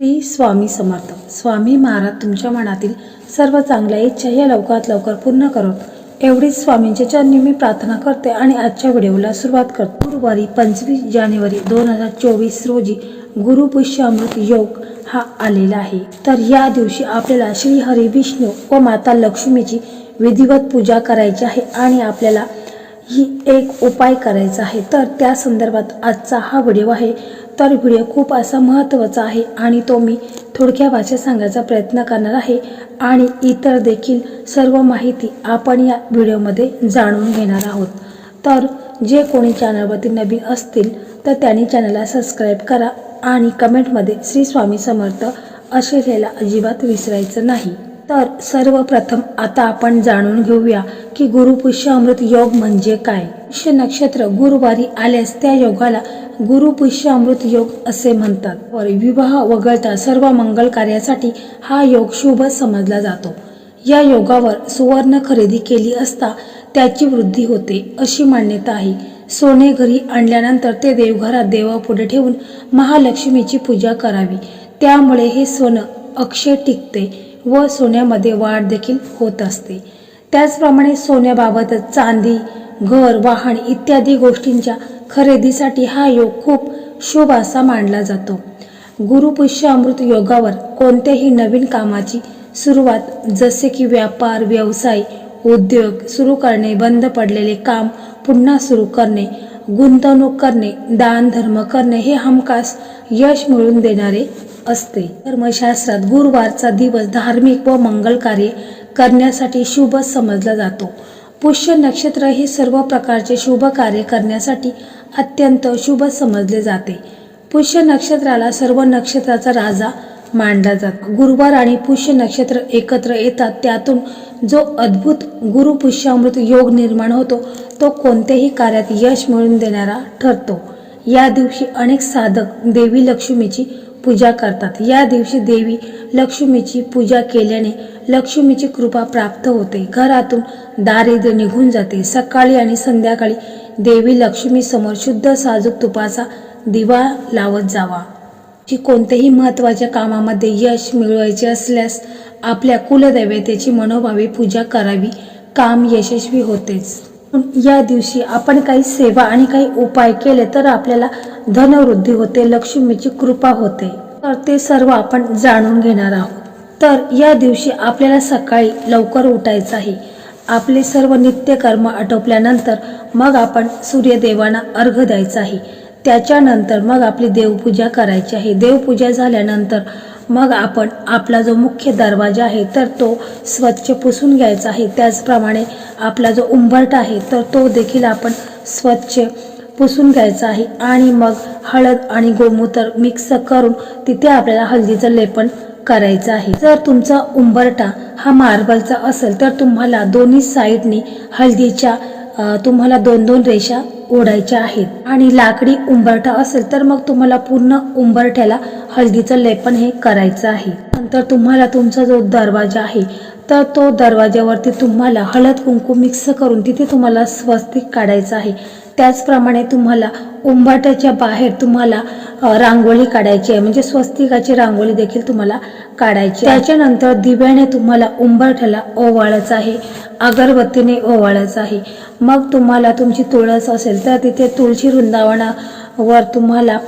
श्री स्वामी समर्थ. स्वामी महाराज तुमच्या मनातील सर्व चांगल्या इच्छा या लवकरात लवकर पूर्ण करोत. एवढीच स्वामींच्या चरणी मी प्रार्थना करते आणि आजच्या व्हिडिओला सुरुवात करते. गुरुवारी पंचवीस जानेवारी दोन हजार चोवीस रोजी गुरुपुष्य अमृत योग हा आलेला आहे. तर या दिवशी आपल्याला श्री हरी विष्णू व माता लक्ष्मीची विधिवत पूजा करायची आहे आणि आपल्याला ही एक उपाय करायचा आहे. तर त्या संदर्भात आजचा हा व्हिडिओ आहे. तर व्हिडिओ खूप असा महत्त्वाचा आहे आणि तो मी थोडक्या भाषेत सांगायचा प्रयत्न करणार आहे. आणि इतर देखील सर्व माहिती आपण या व्हिडिओमध्ये जाणून घेणार आहोत. तर जे कोणी चॅनलवरती नवीन असतील तर त्यांनी चॅनलला सबस्क्राईब करा आणि कमेंटमध्ये श्री स्वामी समर्थ असे लिहायला अजिबात विसरायचं नाही. तर सर्वप्रथम आता आपण जाणून घेऊया की गुरुपुष्य अमृत योग म्हणजे काय. पुष्य नक्षत्र गुरुवारी आल्यास त्या योगाला गुरुपुष्य अमृत योग असे म्हणतात. वर विवाह वगळता सर्व मंगल कार्यासाठी हा योग शुभ समजला जातो. या योगावर सुवर्ण खरेदी केली असता त्याची वृद्धी होते अशी मान्यता आहे. सोने घरी आणल्यानंतर ते देवघरात देवापुढे ठेवून महालक्ष्मीची पूजा करावी. त्यामुळे हे सोनं अक्षय टिकते. व सोन्यामध्ये वाढ देखील होत असते. त्याचप्रमाणे सोन्याबाबतच चांदी घर वाहन इत्यादी गोष्टींच्या खरेदीसाठी हा योग खूप शुभ असा मानला जातो. गुरुपुष्य अमृत योगावर कोणत्याही नवीन कामाची सुरुवात जसे की व्यापार व्यवसाय उद्योग सुरू करणे बंद पडलेले काम पुन्हा सुरू करणे गुंतवणूक करणे दान धर्म करणे हे हमखास यश मिळवून देणारे असते. धर्मशास्त्रात गुरुवारचा दिवस धार्मिक व मंगल कार्य करण्यासाठी शुभ समजला जातो. पुष्य नक्षत्र हे सर्व प्रकारचे शुभ कार्य करण्यासाठी अत्यंत शुभ समजले जाते. पुष्य नक्षत्राला सर्व नक्षत्राचा राजा मानला जातो. गुरुवार आणि पुष्य नक्षत्र एकत्र येतात. त्यातून जो अद्भुत गुरु पुष्यामृत योग निर्माण होतो तो कोणत्याही कार्यात यश मिळवून देणारा ठरतो. या दिवशी अनेक साधक देवी लक्ष्मीची पूजा करतात. या दिवशी देवी लक्ष्मीची पूजा केल्याने लक्ष्मीची कृपा प्राप्त होते. घरातून दारिद्र्य निघून जाते. सकाळी आणि संध्याकाळी देवी लक्ष्मी समोर शुद्ध साजूक तुपाचा दिवा लावत जावा. जी कोणत्याही महत्त्वाच्या कामामध्ये यश मिळवायचे असल्यास आपल्या कुलदैवतेची मनोभावी पूजा करावी. काम यशस्वी होतेच. या दिवशी आपण काही सेवा आणि काही उपाय केले तर आपल्याला धनवृद्धी होते लक्ष्मीची कृपा होते. तर ते सर्व आपण जाणून घेणार आहोत. तर या दिवशी आपल्याला सकाळी लवकर उठायचं आहे आपले सर्व नित्यकर्म आटोपल्यानंतर मग आपण सूर्यदेवांना अर्घ द्यायचा आहे त्याच्यानंतर मग आपली देवपूजा करायची आहे. देवपूजा झाल्यानंतर मग आपण आपला जो मुख्य दरवाजा आहे तर तो स्वच्छ पुसून घ्यायचा आहे. त्याचप्रमाणे आपला जो उंबरट आहे तर तो देखील आपण स्वच्छ पुसून घ्यायचा आहे. आणि मग हळद आणि गोमूत्र मिक्स करून तिथे आपल्याला हळदीचं लेपन करायचं आहे. जर तुमचा उंबरटा हा मार्बलचा असेल तर तुम्हाला दोन्ही साईडनी हळदीच्या तुम्हाला दोन दोन रेषा ओढायच्या आहेत. आणि लाकडी उंबरठा असेल तर मग तुम्हाला पूर्ण उंबरठ्याला हळदीचं लेपन हे करायचं आहे. नंतर तुम्हाला तुमचा जो दरवाजा आहे तर तो दरवाज्यावरती तुम्हाला हळद कुंकू मिक्स करून तिथे तुम्हाला स्वस्तिक काढायचं आहे. त्याचप्रमाणे तुम्हाला उंबरठ्याच्या बाहेर तुम्हाला रांगोळी काढायची आहे. म्हणजे स्वस्तिकाची रांगोळी देखील तुम्हाला काढायची त्याच्यानंतर दिव्याने तुम्हाला उंबरठ्याला ओवाळायचं आहे. अगरबत्तीने ओवाळायचं आहे. मग तुम्हाला तुमची तुळस असेल तर तिथे तुळशी वृंदावनावर तुम्हाला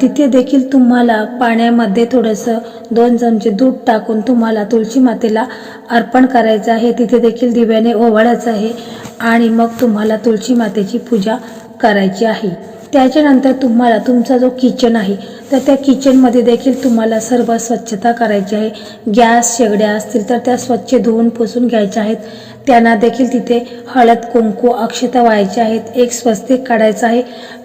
तिथे देखील तुम्हाला पाण्यामध्ये थोडंसं दोन चमचे दूध टाकून तुम्हाला तुळशी मातेला अर्पण करायचं आहे. तिथे देखील दिव्याने ओवाळायचं आहे. आणि मग तुम्हाला तुळशी मातेची पूजा करायची आहे. त्याच्यानंतर तुम्हाला तुमचा जो किचन आहे तर त्या किचनमध्ये देखील तुम्हाला सर्व स्वच्छता करायची आहे. गॅस शेगड्या असतील तर त्या स्वच्छ धुवून पुसून घ्यायच्या आहेत. त्यांना देखील तिथे हळद कुंकू अक्षता व्हायच्या आहेत. एक स्वस्तिक काढायचं आहे.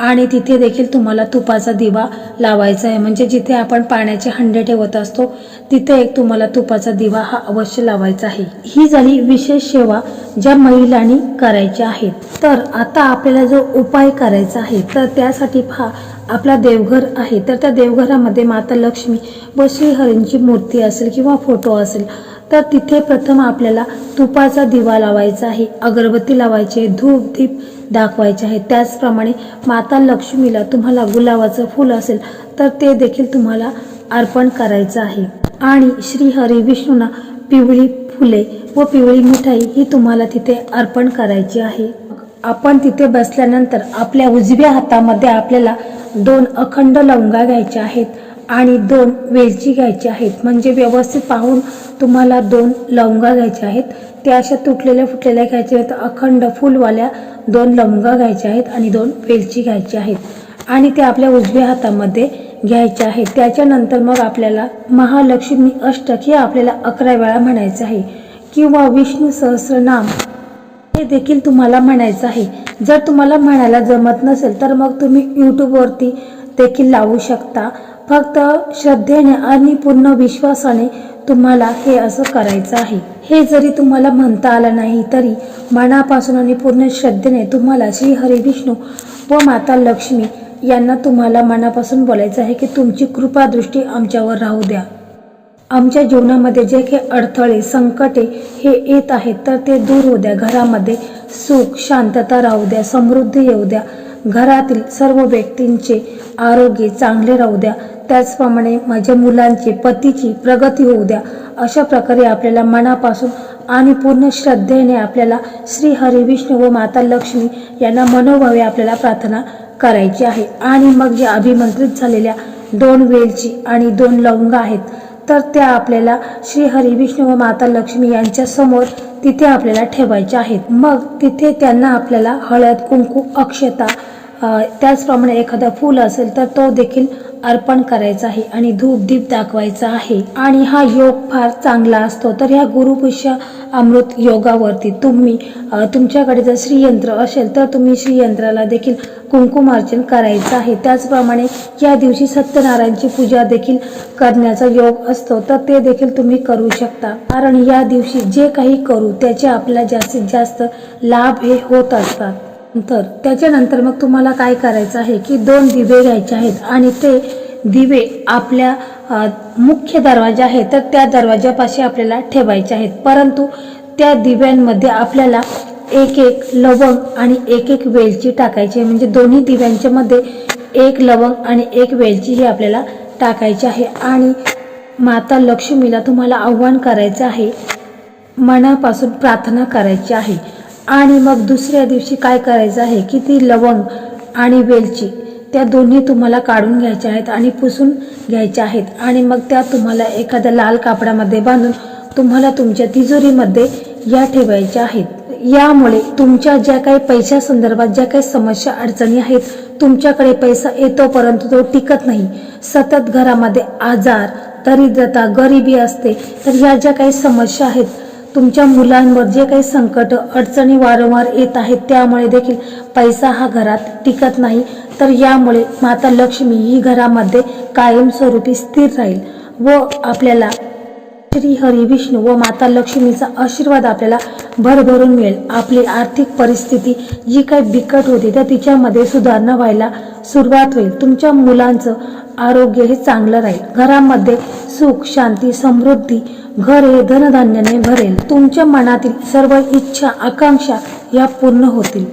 आणि तिथे देखील तुम्हाला तुपाचा दिवा लावायचा आहे. म्हणजे जिथे आपण पाण्याचे हंडे ठेवत असतो तिथे एक तुम्हाला तुपाचा दिवा हा अवश्य लावायचा आहे. ही झाली विशेष सेवा ज्या महिलांनी करायच्या आहेत तर आता आपल्याला जो उपाय करायचा आहे तर त्यासाठी पहा आपला देवघर आहे. तर त्या देवघरामध्ये माता लक्ष्मी व श्रीहरींची मूर्ती असेल किंवा फोटो असेल तर तिथे प्रथम आपल्याला तुपाचा दिवा लावायचा आहे. अगरबत्ती लावायची आहे. धूप दीप दाखवायचे आहे. त्याचप्रमाणे माता लक्ष्मीला तुम्हाला गुलाबाचं फूल असेल तर ते देखील तुम्हाला अर्पण करायचं आहे. आणि श्री हरी विष्णूंना पिवळी फुले व पिवळी मिठाई ही तुम्हाला तिथे अर्पण करायची आहे. आपण तिथे बसल्यानंतर आपल्या उजव्या हातामध्ये आपल्याला दोन अखंड लवंगा घ्यायच्या आहेत. आणि दोन वेलची घ्यायची आहेत. म्हणजे व्यवस्थित पाहून तुम्हाला दोन लवंगा घ्यायच्या आहेत. त्या अशा तुटलेल्या फुटलेल्या घ्यायच्या आहेत. अखंड फुलवाल्या दोन लवंगा घ्यायच्या आहेत आणि दोन वेलची घ्यायचे आहेत. आणि ते आपल्या उजव्या हातामध्ये घ्यायचे आहे त्याच्यानंतर मग आपल्याला महालक्ष्मी अष्टक हे आपल्याला अकरा वेळा म्हणायचं आहे. किंवा विष्णू सहस्रनाम हे देखील तुम्हाला म्हणायचं आहे. जर तुम्हाला म्हणायला जमत नसेल तर मग तुम्ही यूट्यूबवरती देखील लावू शकता. फक्त श्रद्धेने आणि पूर्ण विश्वासाने तुम्हाला हे असं करायचं आहे. हे जरी तुम्हाला म्हणता आलं नाही तरी मनापासून आणि पूर्ण श्रद्धेने तुम्हाला श्री हरी विष्णू व माता लक्ष्मी यांना तुम्हाला मनापासून बोलायचं आहे की तुमची कृपादृष्टी आमच्यावर राहू द्या. आमच्या जीवनामध्ये जे काही अडथळे संकटे हे येत आहेत तर ते दूर होऊ द्या. घरामध्ये सुख शांतता राहू द्या समृद्धी येऊ द्या. घरातील सर्व व्यक्तींचे आरोग्य चांगले राहू द्या. त्याचप्रमाणे माझ्या मुलांची पतीची प्रगती होऊ द्या. अशा प्रकारे आपल्याला मनापासून आणि पूर्ण श्रद्धेने आपल्याला श्री हरी विष्णू व माता लक्ष्मी यांना मनोभावे आपल्याला प्रार्थना करायची आहे. आणि मग जे अभिमंत्रित झालेल्या दोन वेलची आणि दोन लवंग आहेत तर त्या आपल्याला श्री हरी विष्णू व माता लक्ष्मी यांच्या समोर तिथे आपल्याला ठेवायच्या आहेत. मग तिथे त्यांना आपल्याला हळद कुंकू अक्षता त्याचप्रमाणे एखादा फूल असेल तर तो देखील अर्पण करायचा आहे आणि धूप दीप दाखवायचा आहे. आणि हा योग फार चांगला असतो. तर ह्या गुरुपुष्य अमृत योगावरती तुम्ही तुमच्याकडे जर श्रीयंत्र असेल तर तुम्ही श्रीयंत्राला देखील कुंकुमार्चन करायचं आहे. त्याचप्रमाणे या दिवशी सत्यनारायणची पूजा देखील करण्याचा योग असतो. तर ते देखील तुम्ही करू शकता. कारण या दिवशी जे काही करू त्याचे आपल्याला जास्तीत जास्त लाभ हे होत असतात. तर त्याच्यानंतर मग तुम्हाला काय करायचं आहे की दोन दिवे घ्यायचे आहेत आणि ते दिवे आपल्या मुख्य दरवाजा आहे तर त्या दरवाजापाशी आपल्याला ठेवायचे आहेत. परंतु त्या दिव्यांमध्ये आपल्याला एक एक लवंग आणि एक एक वेलची टाकायची आहे. म्हणजे दोन्ही दिव्यांच्या मध्ये एक लवंग आणि एक वेलची ही आपल्याला टाकायची आहे. आणि माता लक्ष्मीला तुम्हाला आव्हान करायचं आहे. मनापासून प्रार्थना करायची आहे. आणि मग दुसऱ्या दिवशी काय करायचं आहे की ती लवंग आणि वेलची त्या दोन्ही तुम्हाला काढून घ्यायच्या आहेत आणि पुसून घ्यायच्या आहेत. आणि मग त्या तुम्हाला एखाद्या लाल कापडामध्ये बांधून तुम्हाला तुमच्या तिजोरीमध्ये या ठेवायच्या आहेत. यामुळे तुमच्या ज्या काही पैशा संदर्भात ज्या काही समस्या अडचणी आहेत तुमच्याकडे पैसा येतो परंतु तो टिकत नाही. सतत घरामध्ये आजार दरिद्रता गरिबी असते. तर ह्या ज्या काही समस्या आहेत तुमच्या मुलांवर जे काही संकट अडचणी वारंवार येत आहेत त्यामुळे देखील पैसा हा घरात टिकत नाही. तर यामुळे माता लक्ष्मी ही घरामध्ये कायमस्वरूपी स्थिर राहील व आपल्याला श्री हरी विष्णू व माता लक्ष्मीचा आशीर्वाद आपल्याला भरभरून मिळेल. आपली आर्थिक परिस्थिती जी काही बिकट होती त्या तिच्यामध्ये सुधारणा व्हायला सुरुवात होईल. तुमच्या मुलांचं आरोग्य हे चांगलं राहील. घरामध्ये सुख शांती समृद्धी घर हे धनधान्याने भरेल. तुमच्या मनातील सर्व इच्छा आकांक्षा या पूर्ण होतील.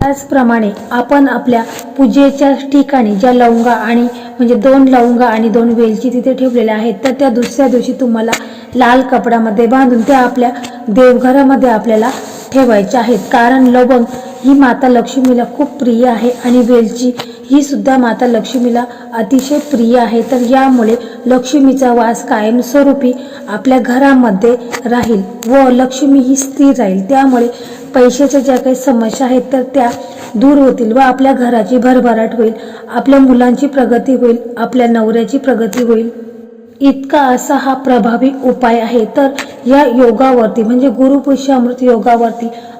त्याचप्रमाणे आपण आपल्या पूजेच्या ठिकाणी ज्या लवंगा आणि म्हणजे दोन लवंगा आणि दोन वेलची तिथे ठेवलेल्या आहेत तर त्या दुसऱ्या दिवशी तुम्हाला लाल कपड्यामध्ये बांधून त्या आपल्या देवघरामध्ये आपल्याला ठेवायच्या आहेत. कारण लवंग ही माता लक्ष्मीला खूप प्रिय आहे आणि वेलची ही सुद्धा माता लक्ष्मीला अतिशय प्रिय आहे. तर यामुळे लक्ष्मीचा वास कायमस्वरूपी आपल्या घरामध्ये राहील व लक्ष्मी ही स्थिर राहील. त्यामुळे पैशाच्या ज्या काही समस्या आहेत तर त्या दूर होतील व आपल्या घराची भरभराट होईल आपल्या मुलांची प्रगती होईल आपल्या नवऱ्याची प्रगती होईल. इतका असा हा प्रभावी उपाय आहे. तर या योगावरती म्हणजे गुरुपुष्यामृत योगावरती